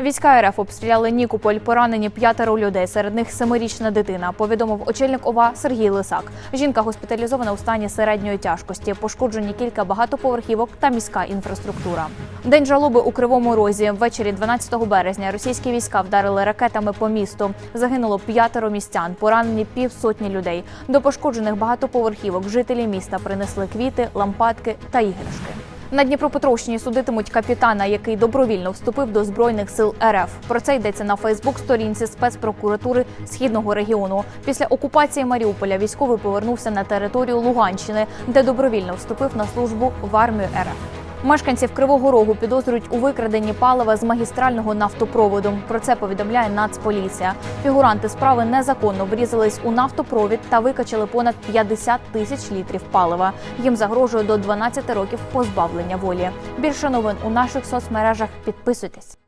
Війська РФ обстріляли Нікополь, поранені п'ятеро людей. Серед них семирічна дитина. Повідомив очільник ОВА Сергій Лисак. Жінка госпіталізована у стані середньої тяжкості. Пошкоджені кілька багатоповерхівок та міська інфраструктура. День жалоби у Кривому Розі. Ввечері 12 березня російські війська вдарили ракетами по місту. Загинуло п'ятеро містян, поранені півсотні людей. До пошкоджених багатоповерхівок жителі міста принесли квіти, лампадки та іграшки. На Дніпропетровщині судитимуть капітана, який добровільно вступив до збройних сил РФ. Про це йдеться на Фейсбук-сторінці спецпрокуратури східного регіону. Після окупації Маріуполя військовий повернувся на територію Луганщини, де добровільно вступив на службу в армію РФ. Мешканців Кривого Рогу підозрюють у викраденні палива з магістрального нафтопроводу. Про це повідомляє Нацполіція. Фігуранти справи незаконно врізались у нафтопровід та викачали понад 50 тисяч літрів палива. Їм загрожує до 12 років позбавлення волі. Більше новин у наших соцмережах. Підписуйтесь.